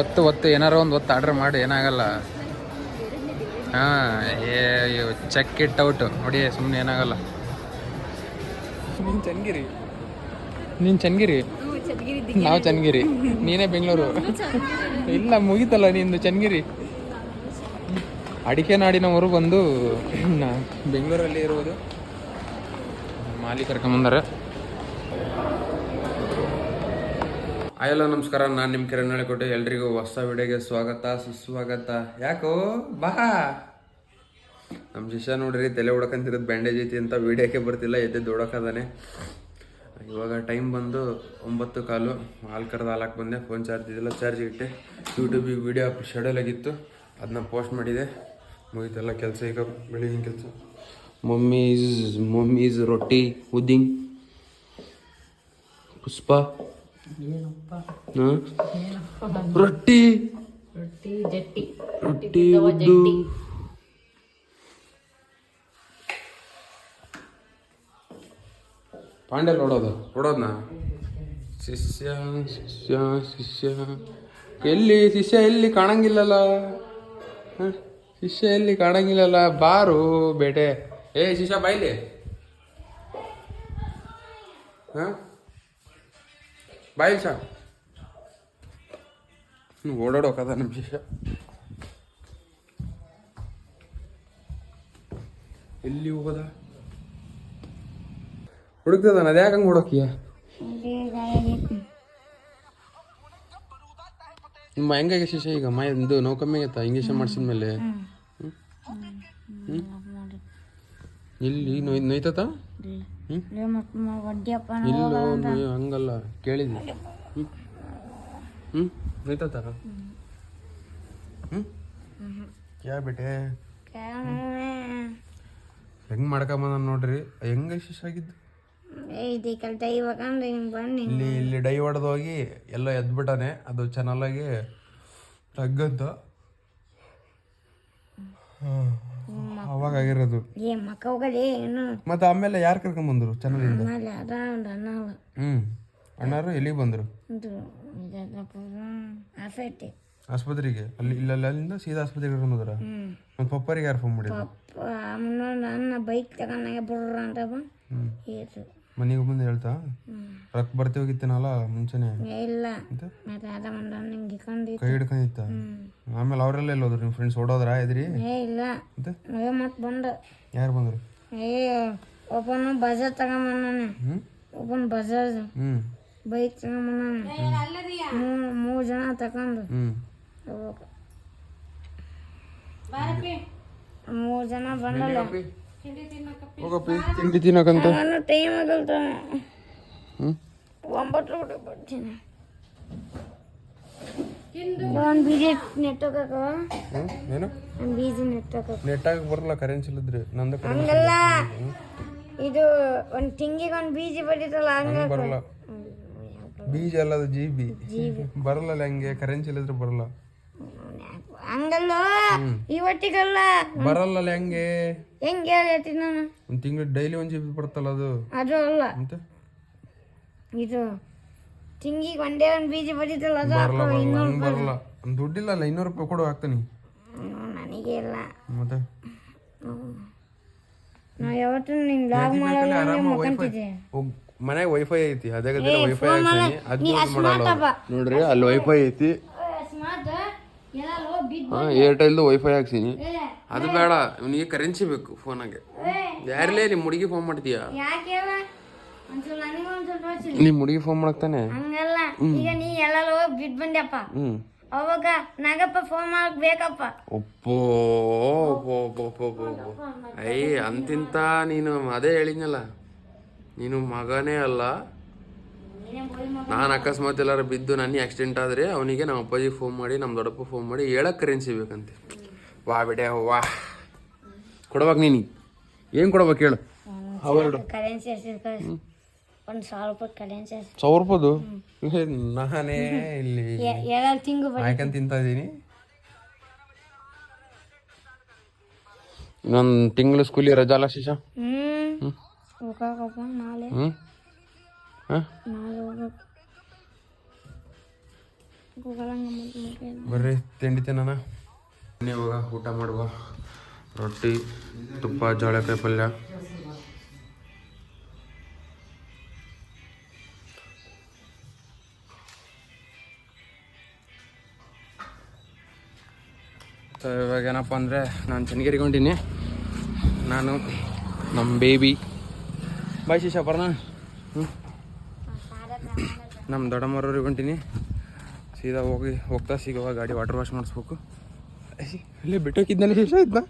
ಒತ್ತು ಒತ್ತು ಏನಾರ ಒಂದು ಒತ್ತು ಆರ್ಡರ್ ಮಾಡಿ ಏನಾಗಲ್ಲ. ಹಾಂ ಏ ಚೆಕ್ ಇಟ್ ಔಟ್ ನೋಡಿ ಸುಮ್ಮನೆ ಏನಾಗಲ್ಲ. ನೀನು ಚನ್ನಗಿರಿ. ನೀನು ಚನ್ನಗಿರಿ? ನಾವು ಚನ್ನಗಿರಿ. ನೀನೇ ಬೆಂಗಳೂರು. ಇಲ್ಲ ಮುಗೀತಲ್ಲ ನಿಂದು ಚನ್ನಗಿರಿ. ಅಡಿಕೆ ನಾಡಿನವರು ಬಂದು ನಾ ಬೆಂಗಳೂರಲ್ಲಿ ಇರುವುದು ಮಾಲಿ ಕರ್ಕೊಂಬಂದಾರೆ. ಅಯ್ಯಲ್ಲ ನಮಸ್ಕಾರ. ನಾನು ನಿಮ್ಮ ಕಿರಣ್ ಹೇಳಿಕೊಟ್ಟೆ ಎಲ್ರಿಗೂ ಹೊಸ ವಿಡಿಯೋಗೆ ಸ್ವಾಗತ, ಸುಸ್ವಾಗತ. ಯಾಕೋ? ಬಾ. ನಮ್ಮ ಶಿಷ್ಯ ನೋಡ್ರಿ, ತಲೆ ಹೊಡ್ಕಂತಿರೋದು ಬ್ಯಾಂಡೇಜ್ ಐತಿ ಅಂತ ವಿಡಿಯೋಕ್ಕೆ ಬರ್ತಿಲ್ಲ, ಎದ್ದು ದೊಡಕದಾನೆ ಇವಾಗ ಟೈಮ್ ಬಂದು ಒಂಬತ್ತು ಕಾಲು. ಹಾಲು ಕರೆದು ಹಾಲಕ್ಕೆ ಬಂದೆ. ಫೋನ್ ಚಾರ್ಜ್ ಇದೆಲ್ಲ ಚಾರ್ಜ್ ಇಟ್ಟೆ. ಯೂಟ್ಯೂಬಿಗೆ ವಿಡಿಯೋ ಶೆಡ್ಯೂಲ್ ಆಗಿತ್ತು. ಅದನ್ನ ಪೋಸ್ಟ್ ಮಾಡಿದೆ. ಮುಗಿತೆಲ್ಲ ಕೆಲಸ ಈಗ ಬೆಳಗಿನ ಕೆಲಸ. ಮಮ್ಮೀಸ್ ಮಮ್ಮೀಸ್ ರೊಟ್ಟಿ ಉದ್ದಿಂಗ್ ಪುಷ್ಪ. ರೊಟ್ಟಿ. ರೊಟ್ಟಿ ಜಟ್ಟಿ. ರೊಟ್ಟಿ ಉದ್ದು ಪಾಂಡೆ ಹೊಡೋದು ನೋಡೋದ್ನ ಶಿಷ್ಯ ಶಿಷ್ಯ ಶಿಷ್ಯ. ಎಲ್ಲಿ ಶಿಷ್ಯ ಎಲ್ಲಿ ಕಾಣಂಗಿಲ್ಲಲ್ಲ? ಹ? ಶಿಷ್ಯ ಎಲ್ಲಿ ಕಾಣಂಗಿಲ್ಲಲ್ಲ? ಬಾರು ಬೇಟೆ. ಏ ಶಿಷ್ಯ ಬಾಯ್ಲಿ ಹಾಂ? ಬಾಯಿಲ್ ಸಾ ಓಡಾಡೋಕದ ನಮ್ಮ ಶಿಷ್ಯ ಎಲ್ಲಿ ಹೋಗೋದ? ಹುಡುಕ್ತದ ಅದ ಯಾಕೆ ಹುಡುಕಿಯ ನಿಮ್ಮ ಹೆಂಗಾಗ ಶಿಷ್ಯ ಈಗ? ಮೈ ಇದು ನೋವು ಕಮ್ಮಿ ಆಗತ್ತ? ಇಂಜೆಕ್ಷನ್ ಮಾಡಿಸಿದ ಮೇಲೆ? ಇಲ್ಲಿ ನೋಯ್ ನೋಯ್ತತ ಇಲ್ಲೋ ನೀವು ಹಂಗಲ್ಲ ಕೇಳಿದ್ವಿ. ಹ್ಞೂ ಹ್ಞೂ ತರ? ಹ್ಞೂ ಯಾ ಬೇಟೆ? ಹೆಂಗ್ ಮಾಡ್ಕೊಂಬಂದ ನೋಡ್ರಿ? ಹೆಂಗ ಹಿಂಗೆ ಬನ್ನಿ. ಇಲ್ಲಿ ಇಲ್ಲಿ ಡೈ ಹೊಡೆದು ಹೋಗಿ ಎಲ್ಲ ಎದ್ಬಿಟ್ಟಾನೆ. ಅದು ಚೆನ್ನಾಗಿ ತಗ್ಗಂತ. ಅವಾಗ ಆಗಿರೋದು? ಏ ಮಕ್ಕ ಹೋಗಲಿ ಏನು? ಮತ್ತೆ ಆಮೇಲೆ ಯಾರು ಕರ್ಕೊಂಡ್ ಬಂದ್ರು ಚೆನ್ನಾಗಿಂದ ಆಮೇಲೆ ಅದ ಒಂದು ಅನ್ನ ಹ್ಮ್. ಅಣ್ಣಾರು ಎಲ್ಲಿಗೆ ಬಂದ್ರು? ಆಸ್ಪತ್ರೆಗೆ? ಅಲ್ಲಿ ಇಲ್ಲ ಅಲ್ಲಿಂದ ಸೀದಾ ಆಸ್ಪತ್ರೆಗೆ ಕರ್ಕೊಂಡ್ ಹೋದ್ರ? ಹ್ಮ್. ಮತ್ತೆ ಪಪ್ಪರಿಗೆ ಯಾರು ಫೋನ್ ಮಾಡಿದ್ರು ಪಪ್ಪ ಅನ್ನ ಬೈಕ್ ತಗೊಂಡಾಗ ಬರ್ರ ಅಂತ ಬಂದು ಹ್ಮ್. ಏಸು ಮನೆಗೆ ಬಂದು ಹೇಳ್ತಾ ರಕ್ ರೊಕ್ಕ ಬರ್ತಿ ಹೋಗಿತ್ತೇನಲ್ಲ ಮುಂಚೆನೆ? ಇಲ್ಲ. ಮತ್ತೆ ಅದ ನಿಂಗೆ ಇಕ್ಕೊಂಡು ಕೈ ಹಿಡ್ಕೊಂಡಿತ್ತ? ಆಮೇಲೆ ಅವರೆಲ್ಲ ಎಲ್ಲ ಹೋದ್ರು? ನಿಮ್ಮ ಫ್ರೆಂಡ್ಸ್ ಓಡೋದ್ರ ಎದ್ರಿ ಏ ಇಲ್ಲ. ಮತ್ತೆ ಏ ಮತ್ತೆ ಬಂದ. ಯಾರು ಬಂದ್ರು? ಏ ಒಬ್ಬನು ಬಜಾರ್ ತಗೊಂಬಂದಾನೆ. ಒಬ್ಬನ ಬಜಾಜ್. ಹ್ಮ್. ಬೈಕ್ ತಗೊಂಬಂದಾನೆ. ಮೂರು ಮೂರು ಜನ ತಗೊಂಡು. ಮೂರು ಜನ ಬಂದಲ್ಲ. ಹೋಗಪ್ಪಿ ತಿಂಡಿ ತಿನ್ನಕಂತ. ಟೈಮ್ ಆಗಲ್ತ. ಒಂಬತ್ತು ಬರ್ತೀನಿ. ಬೀಜ ಏನು? ಬೀಜ ಬರಲ್ಲ ಕರೆನ್ಸಿ ಇಲ್ಲದ್ರೆ ನಂದು ಹಂಗಲ್ಲ. ಇದು ಒಂದು ತಿಂಗಿಗೆ ಒಂದು ಬೀಜ ಬಡಿತಲ್ಲ ಹಂಗ ಬರಲ್ಲ. ಬೀಜ ಅಲ್ಲ ಅದು ಜಿ ಬಿ ಬರಲ್ಲ ಹಂಗೆ? ಕರೆನ್ಸಿ ಇಲ್ಲದ್ರೆ ಬರಲ್ಲ. ಹಂಗಲ್ಲ. ಇವತ್ತಿಗಲ್ಲ. ಬರಲ್ಲ ಹೆಂಗೆ? ಹೆಂಗೆ ಹೇಳ್ತೀನಿ ನಾನು? ಒಂದು ತಿಂಗಳು ಡೈಲಿ ಒಂದು ಜಿ ಬರ್ತಲ್ಲ ಅದು. ಅದು ಅಲ್ಲ. ಮತ್ತೆ? ಇದು ತಿಂಗಿಗೆ ಒಂದೇ ಒಂದು ಬೀಜ ಬರೀತಲ್ಲ ಅದು ಬರಲ್ಲ ಬರಲ್ಲ ಹಂಗ್ ಬರಲ್ಲ. ಒಂದ್ ದುಡ್ಡಿಲ್ಲ ಅಲ್ಲ ಇನ್ನೂರು ರೂಪಾಯಿ ಕೊಡು ಹಾಕ್ತೀನಿ. ನನಗೆ ಇಲ್ಲ. ಮತ್ತೆ? ನಾ ಯಾವತ್ತೂ ನಿನ್ ಲಾಗ್ ಮಾಡಲ್ಲ ಅಂದ್ರೆ ಮುಖಂತಿದ್ದೆ ಮನೆಗೆ ವೈಫೈ ಐತಿ. ಅದೇ ವೈಫೈ ಹಾಕ್ತೀನಿ. ಅದ್ ನೋಡ್ರಿ ಅಲ್ಲಿ ವೈಫೈ ಐತಿ. ಸ್ಮಾರ್ಟ್ ಹಾ ಏರ್ಟೆಲ್ದು ವೈಫೈ ಹಾಕ್ಸಿನಿ. ಅದು ಬೇಡ ಇವನಿಗೆ ಕರೆನ್ಸಿ ಬೇಕು ಫೋನಾಗೆ ಯಾರಲೇ ನಿಮ್ಮ ಹುಡುಗಿ ಫೋನ್ ಮಾಡ್ತೀಯಾ? ನಿಮ್ಮ ಹುಡುಗಿ ಫೋನ್ ಮಾಡಕ್ತಾನೆ ಹಂಗಲ್ಲ. ಈಗ ನೀ ಎಲ್ಲ ಹೋಗಿ ಬಿಟ್ ಬಂದ್ಯಪ್ಪ. ಅವಾಗ ನಾಗಪ್ಪ ಫೋನ್ ಮಾಡಕ್ ಬೇಕಪ್ಪ. ಒಪ್ಪೋ ಅಯ್ಯ ಅಂತಿಂತ ನೀನು ಅದೇ ಹೇಳಿದ್ನಲ್ಲ. ನೀನು ಮಗನೇ ಅಲ್ಲ. ನಾನು ಅಕಸ್ಮಾತ್ ಎಲ್ಲಾರು ಬಿದ್ದು ನನಗೆ ಆಕ್ಸಿಡೆಂಟ್ ಆದರೆ ಅವನಿಗೆ ನಮ್ಮ ಅಪ್ಪಾಜಿ ಫೋನ್ ಮಾಡಿ ನಮ್ಮ ದೊಡ್ಡಪ್ಪ ಫೋನ್ ಮಾಡಿ ಹೇಳಕ್ಕೆ ಕರೆನ್ಸಿ ಬೇಕಂತೆ ವಾ ಬಿಡೆ ವಾ. ಕೊಡ್ಬೇಕು ನೀನು. ಏನು ಕೊಡ್ಬೇಕು ಹೇಳು. ಅವೆರಡು ಕರೆನ್ಸಿ ಎಷ್ಟು ಒಂದು ಸಾವಿರ ರೂಪಾಯಿ ಕರೆನ್ಸಿ ಎಷ್ಟು ಸಾವಿರ ರೂಪಾಯ್ದು? ನಾನೇ ಇಲ್ಲಿ ಎರಡು ತಿಂಗಳು ಬರೀ. ಆಯ್ಕಂತ ತಿಂತ ಇದ್ದೀನಿ. ಇನ್ನೊಂದು ತಿಂಗಳು ಸ್ಕೂಲಿಗೆ ರಜಾ ಅಲ್ಲ ಶಿಶಾ? ನಾಳೆ. ಹ್ಞೂ ಬರ್ರಿ, ತಿಂಡಿ ತಿನ್ನೋಣ. ಇವಾಗ, ಊಟ ಮಾಡುವ. ರೊಟ್ಟಿ, ತುಪ್ಪ ಜೋಳಕಾಯಿ ಪಲ್ಯ. ಇವಾಗ ಏನಪ್ಪ ಅಂದರೆ, ನಾನು ಚನ್ನಗಿರಿಗೆ ನಾನು ನಮ್ಮ ಬೇಬಿ ಬಾಯ್ ಶಿಶಾ ಬರ್ಣ ಹ್ಞೂ ನಮ್ಮ ದೊಡ್ಡಮ್ಮರವ್ರಿಗೆ ಹೊಂಟೀನಿ. ಸೀದಾ ಹೋಗಿ ಹೋಗ್ತಾ ಸಿಗುವ ಗಾಡಿ ವಾಟರ್ ವಾಶ್ ಮಾಡಿಸ್ಬೇಕು. ಇಲ್ಲೇ ಬಿಟ್ಟೋಗಿದ್ನಲ್ಲ ಶಿಶ ಇದ್ನ?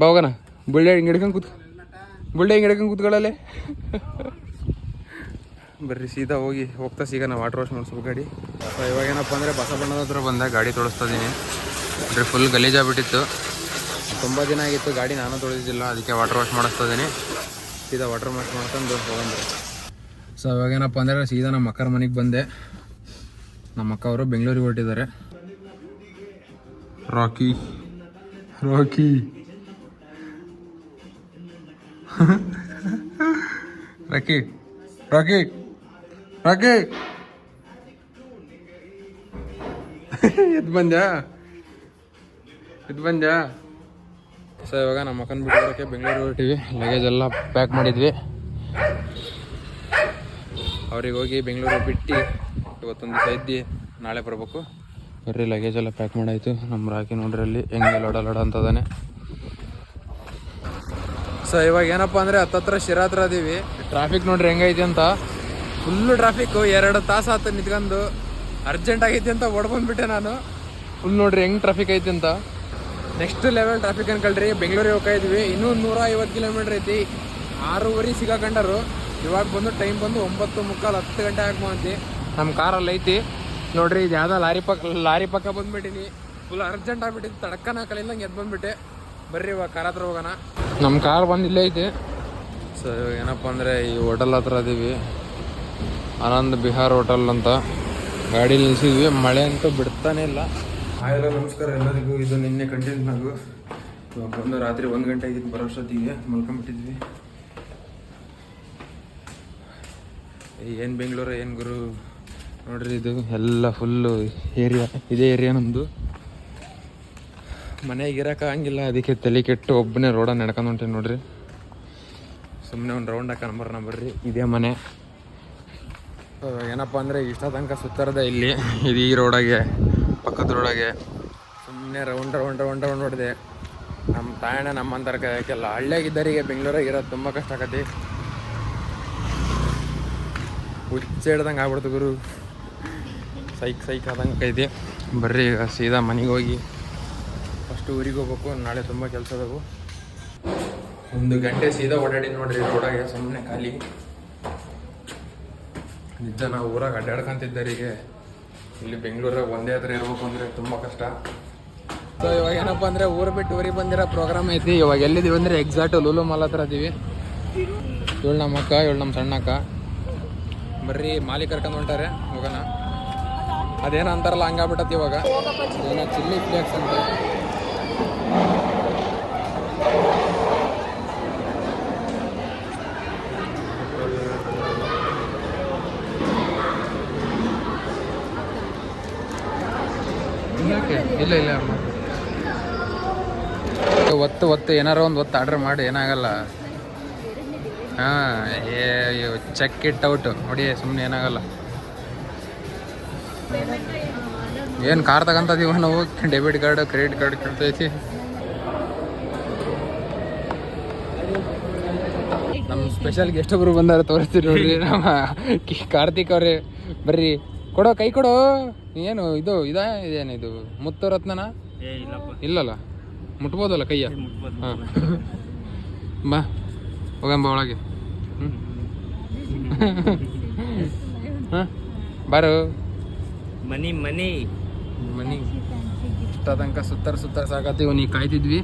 ಬಾ ಬುಳ್ಳೆ ಹಿಂಗೆ ಹಿಡ್ಕೊಂಡು ಕೂತ್ ಬುಳ್ಳೆ ಹಿಂಗೆ ಹಿಡ್ಕೊಂಡು ಕೂತ್ಕೊಳ್ಳಲ್ಲೇ ಬರ್ರಿ, ಸೀದಾ ಹೋಗಿ ಹೋಗ್ತಾ ಸಿಗೋಣ ವಾಟರ್ ವಾಶ್ ಮಾಡಿಸ್ಬೇಕು ಗಾಡಿ. ಇವಾಗ ಏನಪ್ಪ ಅಂದರೆ ಬಸವಣ್ಣನ ಹತ್ರ ಬಂದೆ ಗಾಡಿ ತೊಳಸ್ತಾ ಇದ್ದೀನಿ ಅಂದರೆ ಫುಲ್ ಗಲೀಜಾಗ್ಬಿಟ್ಟಿತ್ತು. ತುಂಬ ದಿನ ಆಗಿತ್ತು, ಗಾಡಿ ನಾನು ತೊಳೆದಿದ್ದಿಲ್ಲ, ಅದಕ್ಕೆ ವಾಟರ್ ವಾಶ್ ಮಾಡಿಸ್ತಾ ಇದ್ದೀನಿ ಸೀದಾ ವಾಟರ್ ಮಾಸ್ಕ್ ಮಾಡ್ಕೊಂಡು ಹೋಗಂದ್ರೆ. ಸೊ ಇವಾಗೇನಪ್ಪ ಅಂದರೆ ಸೀದಾ ನಮ್ಮ ಅಕ್ಕರ ಮನೆಗೆ ಬಂದೆ. ನಮ್ಮ ಅಕ್ಕ ಅವರು ಬೆಂಗಳೂರಿಗೆ ಹೊರಟಿದ್ದಾರೆ. Rocky. Rocky. Rocky. Rocky. Rocky. ಎದ್ದು ಬಂದ್ಯಾ? ಎದ್ದು ಬಂದ್ಯಾ? ಸೊ ಇವಾಗ ನಮ್ಮ ಅಕ್ಕನ ಬಿಟ್ಟಿರೋಕ್ಕೆ ಬೆಂಗಳೂರು ಹೊರಟಿವಿ. ಲಗೇಜ್ ಎಲ್ಲ ಪ್ಯಾಕ್ ಮಾಡಿದ್ವಿ. ಅವ್ರಿಗೆ ಹೋಗಿ ಬೆಂಗಳೂರು ಬಿಟ್ಟು ಇವತ್ತೊಂದು ದಿವಸ ನಾಳೆ ಬರಬೇಕು. ಬರ್ರಿ ಲಗೇಜ್ ಎಲ್ಲ ಪ್ಯಾಕ್ ಮಾಡಾಯಿತು. ನಮ್ಮ ರಾಕಿ ನೋಡ್ರಿ ಅಲ್ಲಿ, ಹೆಂಗೆ ಲೋಡ ಲೋಡ ಅಂತದಾನೆ ಸೊ ಇವಾಗ ಏನಪ್ಪ ಅಂದರೆ ಹತ್ತತ್ರ ಶಿರಾತ್ರ ಅದೀವಿ. ಟ್ರಾಫಿಕ್ ನೋಡ್ರಿ ಹೆಂಗೈತಿ ಅಂತ. ಫುಲ್ಲು ಟ್ರಾಫಿಕ್ಕು ಎರಡು ತಾಸು ಆತ ನಿಂತ್ಕೊಂಡು. ಅರ್ಜೆಂಟ್ ಆಗೈತಿ ಅಂತ ಓಡ್ಬಂದ್ಬಿಟ್ಟೆ ನಾನು. ಫುಲ್ ನೋಡ್ರಿ ಹೆಂಗೆ ಟ್ರಾಫಿಕ್ ಐತಿ ಅಂತ. ನೆಕ್ಸ್ಟ್ ಲೆವೆಲ್ ಟ್ರಾಫಿಕ್ ಅನ್ಕೊಳ್ರಿ ಬೆಂಗಳೂರಿಗೆ ಹೋಗ್ತಾ ಇದ್ವಿ ಇನ್ನೂ ನೂರ ಐವತ್ತು ಕಿಲೋಮೀಟ್ರ್ ಐತಿ. ಆರೂವರೆ ಸಿಗಾಕೊಂಡರು ಇವಾಗ ಬಂದು ಟೈಮ್ ಬಂದು ಒಂಬತ್ತು ಮುಕ್ಕಾಲು ಹತ್ತು ಗಂಟೆ ಆಗ್ಬಂತಿ ನಮ್ಮ ಕಾರಲ್ಲಿ ಐತಿ. ನೋಡ್ರಿ, ಇದು ಯಾವ್ದೋ ಲಾರಿ ಪಕ್ಕ ಲಾರಿ ಪಕ್ಕ ಬಂದ್ಬಿಟ್ಟಿನಿ. ಫುಲ್ ಅರ್ಜೆಂಟ್ ಆಗ್ಬಿಟ್ಟಿತ್ತು. ತಡಕನ ಕಲಿಲ್ಲಂಗೆ ಎದ್ದು ಬಂದ್ಬಿಟ್ಟೆ. ಬರ್ರಿ ಇವಾಗ ಕಾರ್ ಹತ್ರ ಹೋಗೋಣ. ನಮ್ಮ ಕಾರ್ ಬಂದು ಇಲ್ಲೇ ಐತಿ. ಸೊ ಏನಪ್ಪ ಅಂದರೆ ಈ ಹೋಟೆಲ್ ಹತ್ರ ಅದೀವಿ ಆನಂದ್ ಬಿಹಾರ್ ಹೋಟೆಲ್ ಅಂತ. ಗಾಡಿ ನಿಲ್ಸಿದ್ವಿ. ಮಳೆ ಅಂತೂ ಬಿಡ್ತಾನೆ ಇಲ್ಲ. ಹಾಯಲ್ಲ ನಮಸ್ಕಾರ ಎಲ್ಲರಿಗೂ. ಇದು ನಿನ್ನೆ ಕಂಟೆಂಟ್ ನಾವು. ಇವಾಗ ಬಂದು ರಾತ್ರಿ ಒಂದು ಗಂಟೆ ಆಗಿತ್ತು ಬರೋಷ್ಟೊತ್ತಿಗೆ ಮಲ್ಕೊಂಬಿಟ್ಟಿದ್ವಿ ಏನು ಬೆಂಗಳೂರು, ಏನು ಗುರು? ನೋಡ್ರಿ ಇದು ಎಲ್ಲ ಫುಲ್ಲು ಏರಿಯಾ ಇದೇ ಏರಿಯಾ ನಮ್ಮದು ಮನೆಗೆ ಇರಕ್ಕೆ ಹಂಗಿಲ್ಲ ಅದಕ್ಕೆ ತಲೆ ಕೆಟ್ಟು ಒಬ್ಬನೇ ರೋಡ ನಡ್ಕೊಂಡು ಹೊಂಟೇನೆ ನೋಡ್ರಿ. ಸುಮ್ಮನೆ ಒಂದು ರೌಂಡ್ ಹಾಕೊಂಡು ಬರೋಣ ಬರ್ರಿ. ಇದೇ ಮನೆ. ಏನಪ್ಪ ಅಂದರೆ ಇಷ್ಟ ತನಕ ಸುತ್ತಾರದೆ ಇಲ್ಲಿ. ಇದು ಈ ರೋಡಾಗೆ ಪಕ್ಕದ ರೋಡಾಗೆ ಸುಮ್ಮನೆ ರೌಂಡ್ ರೌಂಡ್ ರೌಂಡ್ ರೌಂಡ್ ಹೊಡೆದೆ. ನಮ್ಮ ತಾಯಣ್ಣ ನಮ್ಮಂತರ ಕಾಯಕ್ಕೆಲ್ಲ ಹಳ್ಳಿಯಾಗಿದ್ದರಿಗೆ ಬೆಂಗಳೂರಾಗ ಇರೋದು ತುಂಬ ಕಷ್ಟ ಆಗತ್ತೆ ಹುಚ್ಚಿಡ್ದಂಗೆ ಆಗ್ಬಿಡ್ತು ಗುರು. ಸೈಕ್ ಸೈಕ್ ಆದಂಗೆ ಕೈತಿ ಬರ್ರಿ ಈಗ ಸೀದಾ ಮನೆಗೆ ಹೋಗಿ. ಫಸ್ಟ್ ಊರಿಗೆ ಹೋಗ್ಬೇಕು. ನಾಳೆ ತುಂಬ ಕೆಲಸ ಅದಾವು. ಒಂದು ಗಂಟೆ ಸೀದಾ ಓಡಾಡಿ ನೋಡ್ರಿ ರೋಡಾಗೆ ಸುಮ್ಮನೆ ಖಾಲಿ. ನಿಜ ನಾವು ಊರಾಗ ಅಡ್ಡಾಡ್ಕೊಂತಿದ್ದರಿಗೆ ಇಲ್ಲಿ ಬೆಂಗಳೂರಾಗ ಒಂದೇ ಹತ್ರ ಇರ್ಬೇಕು ಅಂದರೆ ತುಂಬ ಕಷ್ಟ. ಸೊ ಇವಾಗ ಏನಪ್ಪ ಅಂದರೆ ಊರು ಬಿಟ್ಟು ಊರಿಗೆ ಬಂದಿರೋ ಪ್ರೋಗ್ರಾಮ್ ಐತಿ. ಇವಾಗ ಎಲ್ಲಿದ್ದೀವಿ ಅಂದರೆ ಎಕ್ಸಾಕ್ಟ್ ಲೂಲು ಮಾಲ್ ಹತ್ರ ಇದೀವಿ. ಇವಳು ನಮ್ಮ ಅಕ್ಕ, ಇವಳು ನಮ್ಮ ಸಣ್ಣಕ್ಕ ಬರ್ರಿ ಮಾಲಿ ಕರ್ಕೊಂಡು ಹೊಂಟಾರೆ, ಹೋಗೋಣ. ಅದೇನೋ ಅಂತಾರಲ್ಲ, ಹಂಗಾಗ್ಬಿಟ್ಟತಿ ಇವಾಗ. ಏನೋ ಚಿಲ್ಲಿ ಫ್ಲೇಕ್ಸ್ ಅಂತ. ಯಾಕೆ ಇಲ್ಲ ಇಲ್ಲ. ಒತ್ತು ಒತ್ತು, ಏನಾರ ಒಂದು ಒತ್ತು ಆರ್ಡ್ರ್ ಮಾಡಿ, ಏನಾಗಲ್ಲ. ಹಾಂ ಚೆಕ್ ಇಟ್ ಔಟ್ ನೋಡಿ ಸುಮ್ಮನೆ ಏನಾಗಲ್ಲ. ಏನು ಕಾರ್ ತಗೊಂತದೀವ ನಾವು? ಡೆಬಿಟ್ ಕಾರ್ಡ್ ಕ್ರೆಡಿಟ್ ಕಾರ್ಡ್ ಕೇಳ್ತೈತಿ ನಮ್ಮ ಸ್ಪೆಷಲ್ ಗೆಸ್ಟ್ ಒಬ್ರು ಬಂದಾರ ತೋರಿಸ್ತೀರಿ ನೋಡ್ರಿ. ನಮ್ಮ ಕಾರ್ತಿಕ್ ಅವ್ರೆ, ಬರ್ರಿ. ಕೊಡೋ ಕೈ ಕೊಡು. ಏನು ಇದು ಇದೇ? ಇದೇನು ಇದು? ಮುತ್ತು ರತ್ನನ? ಇಲ್ಲಲ್ಲ? ಮುಟ್ಬೋದಲ್ಲ ಕೈಯ? ಹಾಂ. ಬಾ ಹೋಗಂಬ ಒಳಗೆ. ಹಾಂ ಬಾರು. ಮನಿ ಮನಿ. ಮನಿ. ಇಷ್ಟಾದಂಕ ತನಕ ಸುತ್ತರ ಸುತ್ತರ ಸಾಕತ್ತೀವಿ ನೀ ಕಾಯ್ತಿದ್ವಿ.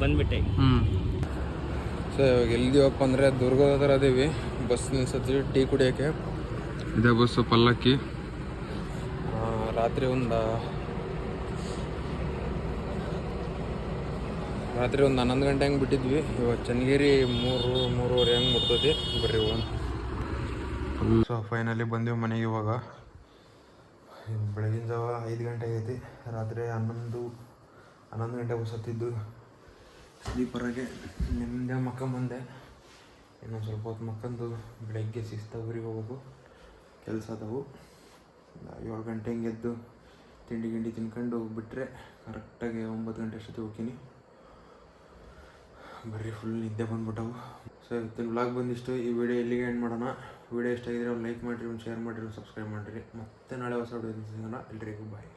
ಬಂದ್ಬಿಟ್ಟೆ. ಹ್ಞೂ ಸೊ ಇವಾಗ ಎಲ್ಲಿದ್ದೀವಪ್ಪ ಅಂದರೆ ದುರ್ಗದ ಹತ್ರ ಅದೀವಿ ಬಸ್ ನಿಲ್ಸತ್ತೀವಿ ಟೀ ಕುಡಿಯೋಕ್ಕೆ. ಇದೇ ಬಸ್ಸು ಪಲ್ಲಕ್ಕಿ. ರಾತ್ರಿ ಒಂದು ರಾತ್ರಿ ಒಂದು ಹನ್ನೊಂದು ಗಂಟೆ ಹಂಗೆ ಬಿಟ್ಟಿದ್ವಿ. ಇವಾಗ ಚನ್ನಗಿರಿ ಮೂರು, ಮೂರುವರೆ ಹೆಂಗೆ ಮುಟ್ತೈತಿ ಬರ್ರಿ ಒಂದು ಸೊ ಫೈನಲಿ ಬಂದೆವು ಮನೆಗೆ ಇವಾಗ. ಬೆಳಗಿನ ಜಾವ ಐದು ಗಂಟೆ ಆಗೈತಿ. ರಾತ್ರಿ ಹನ್ನೊಂದು ಹನ್ನೊಂದು ಗಂಟೆ ಬಸತ್ತಿದ್ದು ಸ್ಲೀಪರಾಗೆ ನಿಮ್ಮದೇ ಮಕ್ಕ ಮುಂದೆ. ಇನ್ನೊಂದು ಸ್ವಲ್ಪ ಹೊತ್ತು ಮಕ್ಕಂದು ಬೆಳಗ್ಗೆ ಊರಿಗೆ ಹೋಗ್ಬೇಕು. ಕೆಲಸ ಅದಾವು. ಏಳು ಗಂಟೆ ಹಿಂಗೆ ಎದ್ದು ತಿಂಡಿ ಗಿಂಡಿ ತಿನ್ಕೊಂಡು ಬಿಟ್ಟರೆ ಕರೆಕ್ಟಾಗಿ ಒಂಬತ್ತು ಗಂಟೆ ಅಷ್ಟೊತ್ತಿಗೆ ಹೋಗ್ತೀನಿ. ಬರೀ ಫುಲ್ ನಿದ್ದೆ ಬಂದ್ಬಿಟ್ಟವು. ಸೊ ಇವತ್ತಿನ ವ್ಲಾಗ್ ಬಂದಿಷ್ಟು. ಈ ವಿಡಿಯೋ ಎಲ್ಲಿಗೆ ಎಂಡ್ ಮಾಡೋಣ? ವಿಡಿಯೋ ಇಷ್ಟ ಆಗಿದ್ರೆ ಲೈಕ್ ಮಾಡಿರಿ, ಒಂದು ಶೇರ್ ಮಾಡಿರಿ, ಒಂದು ಸಬ್ಸ್ಕ್ರೈಬ್ ಮಾಡಿರಿ. ಮತ್ತೆ ನಾಳೆ ಹೊಸ ವಿಡಿಯೋ ಸಿಗೋಣ. ಎಲ್ರಿಗೂ ಬಾಯ್